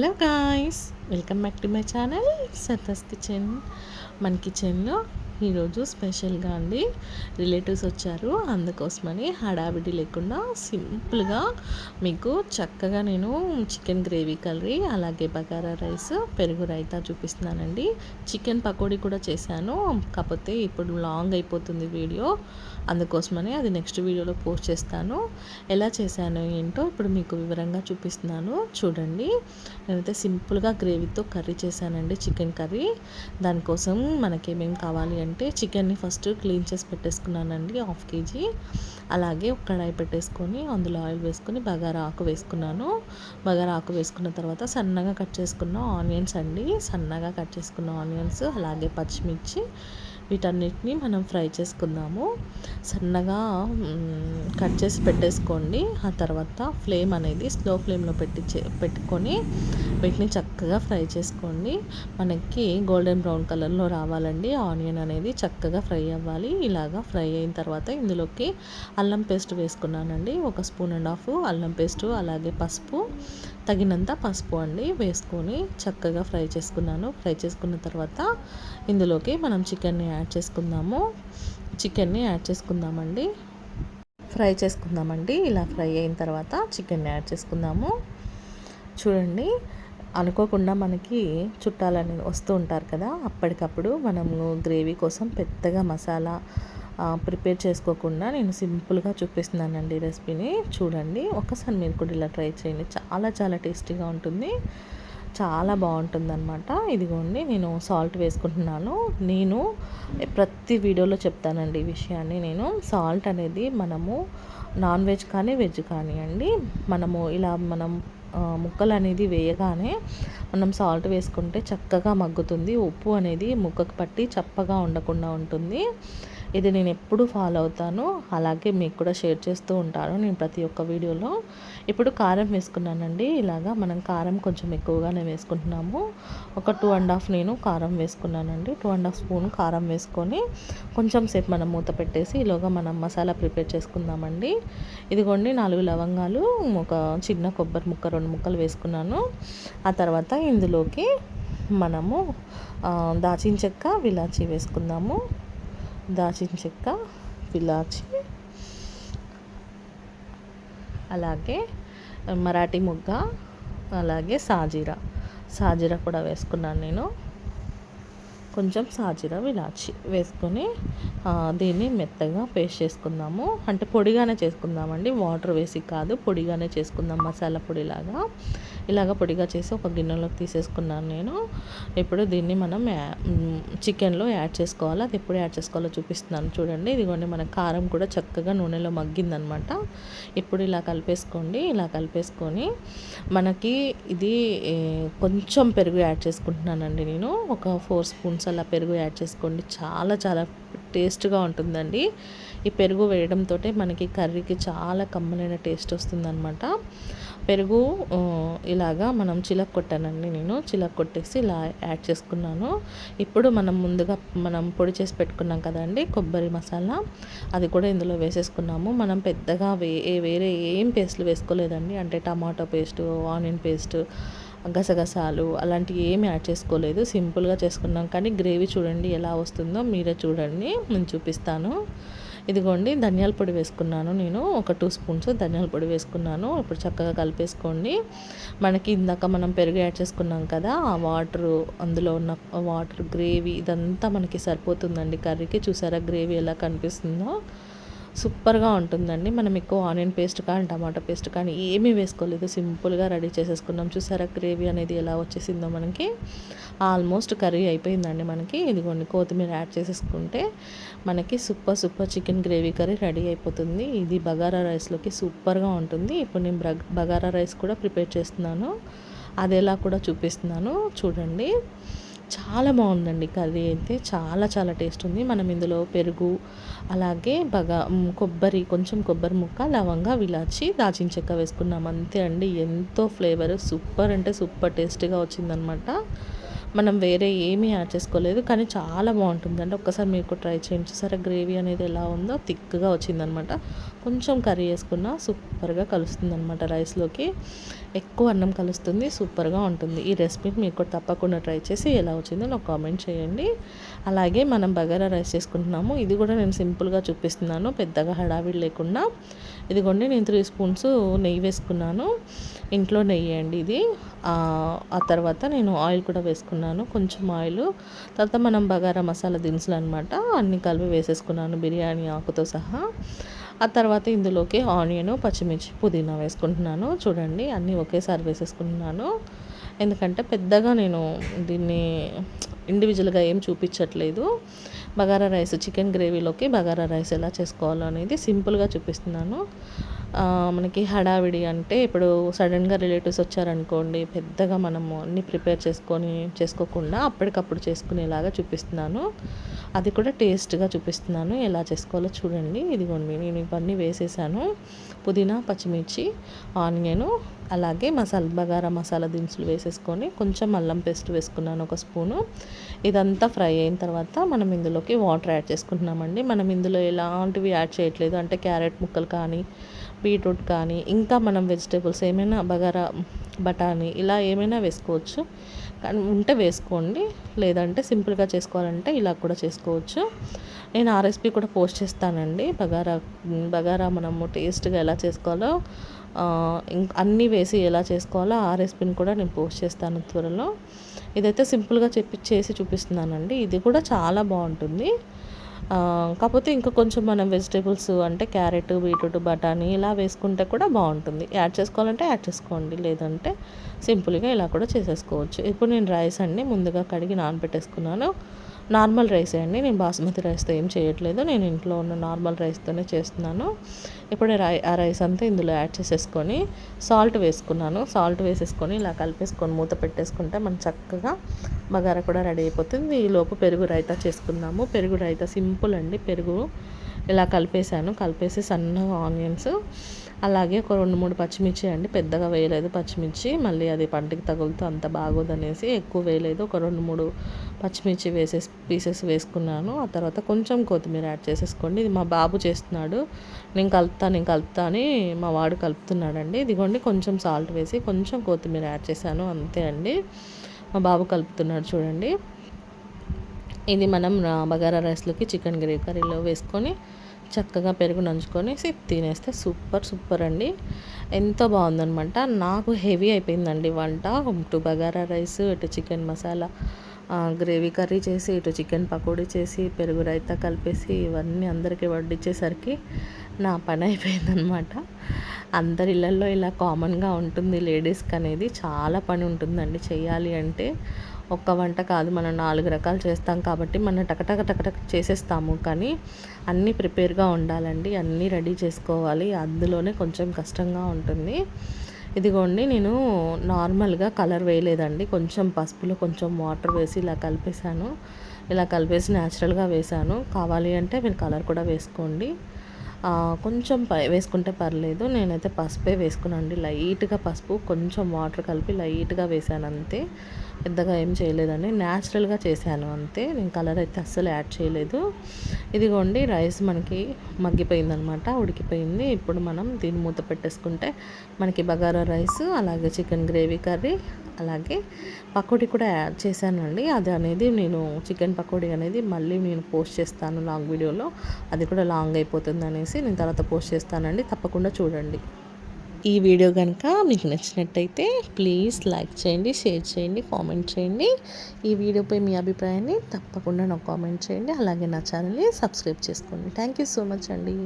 Hello guys welcome back to my channel Sathas kitchen. మన కిచెన్లో ఈరోజు స్పెషల్గా అండి రిలేటివ్స్ వచ్చారు. అందుకోసమని హడావిడి లేకుండా సింపుల్గా మీకు చక్కగా నేను చికెన్ గ్రేవీ కర్రీ అలాగే బగారా రైస్ పెరుగు రైతా చూపిస్తున్నానండి. చికెన్ పకోడీ కూడా చేశాను. కాకపోతే ఇప్పుడు లాంగ్ అయిపోతుంది వీడియో. అందుకోసమని అది నెక్స్ట్ వీడియోలో పోస్ట్ చేస్తాను. ఎలా చేశాను ఏంటో ఇప్పుడు మీకు వివరంగా చూపిస్తున్నాను. చూడండి. నేనైతే సింపుల్గా గ్రేవీతో కర్రీ చేశానండి చికెన్ కర్రీ. దానికోసం మనకేమేమి కావాలి అంటే చికెన్ని ఫస్ట్ క్లీన్ చేసి పెట్టేసుకున్నానండి హాఫ్ కేజీ. అలాగే ఒక కడాయి పెట్టేసుకొని అందులో ఆయిల్ వేసుకొని బగారా ఆకు వేసుకున్నాను. బగారా ఆకు వేసుకున్న తర్వాత సన్నగా కట్ చేసుకున్న ఆనియన్స్ అండి. సన్నగా కట్ చేసుకున్న ఆనియన్స్ అలాగే పచ్చిమిర్చి వీటన్నిటిని మనం ఫ్రై చేసుకుందాము. సన్నగా కట్ చేసి పెట్టేసుకోండి. ఆ తర్వాత ఫ్లేమ్ అనేది స్లో ఫ్లేమ్లో పెట్టి పెట్టుకొని వీటిని చక్కగా ఫ్రై చేసుకోండి. మనకి గోల్డెన్ బ్రౌన్ కలర్లో రావాలండి. ఆనియన్ అనేది చక్కగా ఫ్రై అవ్వాలి. ఇలాగా ఫ్రై అయిన తర్వాత ఇందులోకి అల్లం పేస్ట్ వేసుకున్నానండి. ఒక స్పూన్ అండ్ హాఫ్ అల్లం పేస్ట్ అలాగే పసుపు తగినంత పసుపు అండి వేసుకొని చక్కగా ఫ్రై చేసుకున్నాను. ఫ్రై చేసుకున్న తర్వాత ఇందులోకి మనం చికెన్ని యాడ్ యాడ్ చేసుకుందాము. చికెన్ని యాడ్ చేసుకుందామండి. ఫ్రై చేసుకుందామండి. ఇలా ఫ్రై అయిన తర్వాత చికెన్ని యాడ్ చేసుకుందాము. చూడండి అనుకోకుండా మనకి చుట్టాలని వస్తూ ఉంటారు కదా అప్పటికప్పుడు మనము గ్రేవీ కోసం పెద్దగా మసాలా ప్రిపేర్ చేసుకోకుండా నేను సింపుల్గా చూపిస్తున్నానండి రెసిపీని. చూడండి ఒకసారి మీరు కూడా ఇలా ట్రై చేయండి. చాలా చాలా టేస్టీగా ఉంటుంది. చాలా బాగుంటుందన్నమాట. ఇదిగోండి నేను సాల్ట్ వేసుకుంటున్నాను. నేను ప్రతి వీడియోలో చెప్తానండి ఈ విషయాన్ని. నేను సాల్ట్ అనేది మనము నాన్ వెజ్ కానీ వెజ్ కానీ అండి మనము ఇలా మనం ముక్కలు అనేది వేయగానే మనం సాల్ట్ వేసుకుంటే చక్కగా మగ్గుతుంది. ఉప్పు అనేది ముక్కకు పట్టి చప్పగా ఉండకుండా ఉంటుంది. ఇది నేను ఎప్పుడు ఫాలో అవుతాను. అలాగే మీకు కూడా షేర్ చేస్తూ ఉంటాను నేను ప్రతి ఒక్క వీడియోలో. ఇప్పుడు కారం వేసుకున్నానండి. ఇలాగా మనం కారం కొంచెం ఎక్కువగానే వేసుకుంటున్నాము. ఒక టూ అండ్ హాఫ్ నేను కారం వేసుకున్నానండి. టూ అండ్ హాఫ్ స్పూన్ కారం వేసుకొని కొంచెం సేపు మనం మూత పెట్టేసి ఈలోగా మనం మసాలా ప్రిపేర్ చేసుకుందామండి. ఇదిగోండి నాలుగు లవంగాలు ఒక చిన్న కొబ్బరి ముక్క రెండు ముక్కలు వేసుకున్నాను. ఆ తర్వాత ఇందులోకి మనము దాచిన చెక్క విలాచి వేసుకుందాము. దాచిన చెక్క పిలాచి అలాగే మరాఠీ ముగ్గ అలాగే సాజీరా. సాజీరా కూడా వేసుకున్నాను నేను. కొంచెం సాజీరా ఇలాచి వేసుకొని దీన్ని మెత్తగా పేస్ట్ చేసుకుందాము. అంటే పొడిగానే చేసుకుందామండి. వాటర్ వేసి కాదు పొడిగానే చేసుకుందాం మసాలా పొడిలాగా. ఇలాగ పొడిగా చేసి ఒక గిన్నెలోకి తీసేసుకున్నాను నేను. ఇప్పుడు దీన్ని మనం చికెన్లో యాడ్ చేసుకోవాలి. అది ఎప్పుడు యాడ్ చేసుకోవాలో చూపిస్తున్నాను చూడండి. ఇదిగోండి మన కారం కూడా చక్కగా నూనెలో మగ్గిందనమాట. ఇప్పుడు ఇలా కలిపేసుకోండి. ఇలా కలిపేసుకొని మనకి ఇది కొంచెం పెరుగు యాడ్ చేసుకుంటున్నానండి నేను. ఒక ఫోర్ స్పూన్స్ అలా పెరుగు యాడ్ చేసుకోండి. చాలా చాలా టేస్ట్గా ఉంటుందండి. ఈ పెరుగు వేయడంతో మనకి కర్రీకి చాలా కమ్మలైన టేస్ట్ వస్తుందన్నమాట పెరుగు ఇలాగా మనం చిలక కొట్టానండి నేను. చిలక కొట్టేసి ఇలా యాడ్ చేసుకున్నాను. ఇప్పుడు మనం ముందుగా మనం పొడి చేసి పెట్టుకున్నాం కదండి కొబ్బరి మసాలా. అది కూడా ఇందులో వేసేసుకున్నాము. మనం పెద్దగా వే వేరే ఏం పేస్ట్లు వేసుకోలేదండి. అంటే టమాటో పేస్టు ఆనియన్ పేస్ట్ గసగసాలు అలాంటివి ఏమి యాడ్ చేసుకోలేదు. సింపుల్గా చేసుకున్నాం. కానీ గ్రేవీ చూడండి ఎలా వస్తుందో మీరే చూడండి. నేను చూపిస్తాను. ఇదిగోండి ధనియాల పొడి వేసుకున్నాను నేను. ఒక టూ స్పూన్స్ ధనియాల పొడి వేసుకున్నాను. ఇప్పుడు చక్కగా కలిపేసుకోండి. మనకి ఇందాక మనం పెరుగు యాడ్ చేసుకున్నాం కదా ఆ వాటర్ అందులో ఉన్న వాటర్ గ్రేవీ ఇదంతా మనకి సరిపోతుందండి కర్రీకి. చూసారా గ్రేవీ ఎలా కనిపిస్తుందో? సూపర్గా ఉంటుందండి. మనం ఎక్కువ ఆనియన్ పేస్ట్ కానీ టమాటో పేస్ట్ కానీ ఏమీ వేసుకోలేదు. సింపుల్గా రెడీ చేసేసుకున్నాం. చూసారా? గ్రేవీ అనేది ఎలా వచ్చేసిందో మనకి. ఆల్మోస్ట్ కర్రీ అయిపోయిందండి మనకి. ఇదిగోండి కొత్తిమీర యాడ్ చేసేసుకుంటే మనకి super super chicken gravy curry ready అయిపోతుంది. ఇది బగారా రైస్లోకి సూపర్గా ఉంటుంది. ఇప్పుడు నేను బగారా రైస్ కూడా ప్రిపేర్ చేస్తున్నాను. అది ఎలా కూడా చూపిస్తున్నాను. చూడండి. చాలా బాగుందండి కర్రీ అయితే. చాలా చాలా టేస్ట్ ఉంది. మనం ఇందులో పెరుగు అలాగే బగా కొబ్బరి కొంచెం కొబ్బరి ముక్క లవంగా విలాచి దాచిన చెక్క వేసుకున్నాం. అంతే అండి. ఎంతో ఫ్లేవర్. సూపర్ అంటే సూపర్ టేస్ట్గా వచ్చిందనమాట మనం వేరే ఏమీ యాడ్ చేసుకోలేదు కానీ చాలా బాగుంటుందండి ఒక్కసారి మీకు ట్రై చేయండి. సరే గ్రేవీ అనేది ఎలా ఉందో? థిక్గా వచ్చిందనమాట కొంచెం కర్రీ వేసుకున్నా సూపర్గా కలుస్తుంది అనమాట రైస్లోకి. ఎక్కువ అన్నం కలుస్తుంది సూపర్గా ఉంటుంది. ఈ రెసిపీ మీకు కూడా తప్పకుండా ట్రై చేసి ఎలా వచ్చిందో నాకు కామెంట్ చేయండి. అలాగే మనం బగారా రైస్ చేసుకుంటున్నాము. ఇది కూడా నేను సింపుల్గా చూపిస్తున్నాను పెద్దగా హడావిడి లేకుండా. ఇదిగోండి నేను త్రీ స్పూన్స్ నెయ్యి వేసుకున్నాను. ఇంట్లో నెయ్యి అండి ఇది. ఆ తర్వాత నేను ఆయిల్ కూడా వేసుకున్నాను కొంచెం ఆయిల్. తర్వాత మనం బగారా మసాలా దినుసులు అనమాట అన్ని కలిపి వేసేసుకున్నాను బిర్యానీ ఆకుతో సహా. ఆ తర్వాత ఇందులోకి ఆనియన్ పచ్చిమిర్చి పుదీనా వేసుకుంటున్నాను. చూడండి అన్నీ ఒకేసారి వేసేసుకుంటున్నాను. ఎందుకంటే పెద్దగా నేను దీన్ని ఇండివిజువల్గా ఏం చూపించట్లేదు. బగారా రైస్ చికెన్ గ్రేవీలోకి బగారా రైస్ ఎలా చేసుకోవాలో అనేది సింపుల్గా చూపిస్తున్నాను. మనకి హడావిడి అంటే ఇప్పుడు సడన్గా రిలేటివ్స్ వచ్చారనుకోండి పెద్దగా మనము అన్నీ ప్రిపేర్ చేసుకొని చేసుకోకుండా అప్పటికప్పుడు చేసుకునేలాగా చూపిస్తున్నాను. అది కూడా టేస్ట్గా చూపిస్తున్నాను. ఎలా చేసుకోవాలో చూడండి. ఇదిగోండి నేను ఇవన్నీ వేసేసాను. పుదీనా పచ్చిమిర్చి ఆనియను అలాగే మసాలా బగారా మసాలా దినుసులు వేసేసుకొని కొంచెం అల్లం పేస్ట్ వేసుకున్నాను ఒక స్పూను. ఇదంతా ఫ్రై అయిన తర్వాత మనం ఇందులోకి వాటర్ యాడ్ చేసుకుంటున్నామండి. మనం ఇందులో ఎలాంటివి యాడ్ చేయట్లేదు. అంటే క్యారెట్ ముక్కలు కానీ బీట్రూట్ కానీ ఇంకా మనం వెజిటేబుల్స్ ఏమైనా బగారా బఠానీ ఇలా ఏమైనా వేసుకోవచ్చు. కానీ ఉంటే వేసుకోండి లేదంటే సింపుల్గా చేసుకోవాలంటే ఇలా కూడా చేసుకోవచ్చు. నేను ఆ రెసిపీ కూడా పోస్ట్ చేస్తానండి. బగారా బగారా మనము టేస్ట్గా ఎలా చేసుకోవాలో ఇంకా అన్నీ వేసి ఎలా చేసుకోవాలో ఆ రెసిపీని కూడా నేను పోస్ట్ చేస్తాను త్వరలో. ఇదైతే సింపుల్గా చెప్పి చేసి చూపిస్తున్నానండి. ఇది కూడా చాలా బాగుంటుంది. కాకపోతే ఇంకా కొంచెం మనం వెజిటేబుల్స్ అంటే క్యారెట్ బీట్రూట్ బఠానీ ఇలా వేసుకుంటే కూడా బాగుంటుంది. యాడ్ చేసుకోవాలంటే యాడ్ చేసుకోండి. లేదంటే సింపుల్గా ఇలా కూడా చేసేసుకోవచ్చు. ఇప్పుడు నేను రైస్ అన్ని ముందుగా కడిగి నానబెట్టేసుకున్నాను. నార్మల్ రైస్ అండి. నేను బాస్మతి రైస్తో ఏం చేయట్లేదు. నేను ఇంట్లో ఉన్న నార్మల్ రైస్తోనే చేస్తున్నాను. ఇప్పుడు రై ఆ రైస్ అంతా ఇందులో యాడ్ చేసేసుకొని సాల్ట్ వేసుకున్నాను. సాల్ట్ వేసేసుకొని ఇలా కలిపేసుకొని మూత పెట్టేసుకుంటే మనం చక్కగా బగారా కూడా రెడీ అయిపోతుంది. ఈలోపు పెరుగు రైతా చేసుకుందాము. పెరుగు రైతా సింపుల్ అండి. పెరుగు ఇలా కలిపేసాను కలిపేసి సన్నగా ఆనియన్స్ అలాగే ఒక రెండు మూడు పచ్చిమిర్చి అండి. పెద్దగా వేయలేదు పచ్చిమిర్చి. మళ్ళీ అది పంటకి తగులుతూ అంత బాగోదనేసి ఎక్కువ వేయలేదు. ఒక రెండు మూడు పచ్చిమిర్చి వేసేసి పీసెస్ వేసుకున్నాను. ఆ తర్వాత కొంచెం కొత్తిమీర యాడ్ చేసేసుకోండి. ఇది మా బాబు చేస్తున్నాడు. నేను కలుపుతా నేను కలుపుతా అని మా వాడు కలుపుతున్నాడండి. ఇదిగోండి కొంచెం సాల్ట్ వేసి కొంచెం కొత్తిమీర యాడ్ చేశాను. అంతే అండి. మా బాబు కలుపుతున్నాడు చూడండి. ఇది మనం బగారా రైస్లోకి చికెన్ గ్రేవీ కర్రీలో వేసుకొని చక్కగా పెరుగు నంచుకొని తినేస్తే సూపర్ సూపర్ అండి. ఎంతో బాగుందనమాట. నాకు హెవీ అయిపోయిందండి వంట. ఇటు బగారా రైస్ ఇటు చికెన్ మసాలా గ్రేవీ కర్రీ చేసి ఇటు చికెన్ పకోడీ చేసి పెరుగు రైతా కలిపేసి ఇవన్నీ అందరికీ వడ్డించేసరికి నా పని అయిపోయిందనమాట. అందరి ఇళ్ళల్లో ఇలా కామన్గా ఉంటుంది లేడీస్కి అనేది చాలా పని ఉంటుందండి. చేయాలి అంటే ఒక్క వంట కాదు మనం నాలుగు రకాలు చేస్తాం కాబట్టి మనం టకటక టకటక చేసేస్తాము. కానీ అన్నీ ప్రిపేర్గా ఉండాలండి. అన్నీ రెడీ చేసుకోవాలి. అందులోనే కొంచెం కష్టంగా ఉంటుంది. ఇదిగోండి నేను నార్మల్గా కలర్ వేయలేదండి. కొంచెం పసుపులో కొంచెం వాటర్ వేసి ఇలా కలిపేశాను. ఇలా కలిపేసి న్యాచురల్గా వేసాను కావాలి అంటే మీరు కలర్ కూడా వేసుకోండి. కొంచెం వేసుకుంటే పర్లేదు. నేనైతే పసుపే వేసుకున్నాను లైట్గా పసుపు కొంచెం వాటర్ కలిపి లైట్గా వేసాను అంతే పెద్దగా ఏం చేయలేదండి. న్యాచురల్గా చేశాను అంతే. నేను కలర్ అయితే అస్సలు యాడ్ చేయలేదు. ఇదిగోండి రైస్ మనకి మగ్గిపోయిందనమాట ఉడికిపోయింది. ఇప్పుడు మనం దీన్ని మూత పెట్టేసుకుంటే మనకి బగారా రైస్ అలాగే చికెన్ గ్రేవీ కర్రీ అలాగే పకోడీ కూడా యాడ్ చేశానండి. అది అనేది నేను చికెన్ పకోడీ అనేది మళ్ళీ నేను పోస్ట్ చేస్తాను లాంగ్ వీడియోలో. అది కూడా లాంగ్ అయిపోతుంది అనేసి నేను తర్వాత పోస్ట్ చేస్తానండి. తప్పకుండా చూడండి. ఈ వీడియో కనుక మీకు నచ్చినట్టయితే ప్లీజ్ లైక్ చేయండి షేర్ చేయండి కామెంట్ చేయండి. ఈ వీడియోపై మీ అభిప్రాయాన్ని తప్పకుండా నాకు కామెంట్ చేయండి. అలాగే నా ఛానల్ని సబ్స్క్రైబ్ చేసుకోండి. థ్యాంక్ యూ సో మచ్ అండి.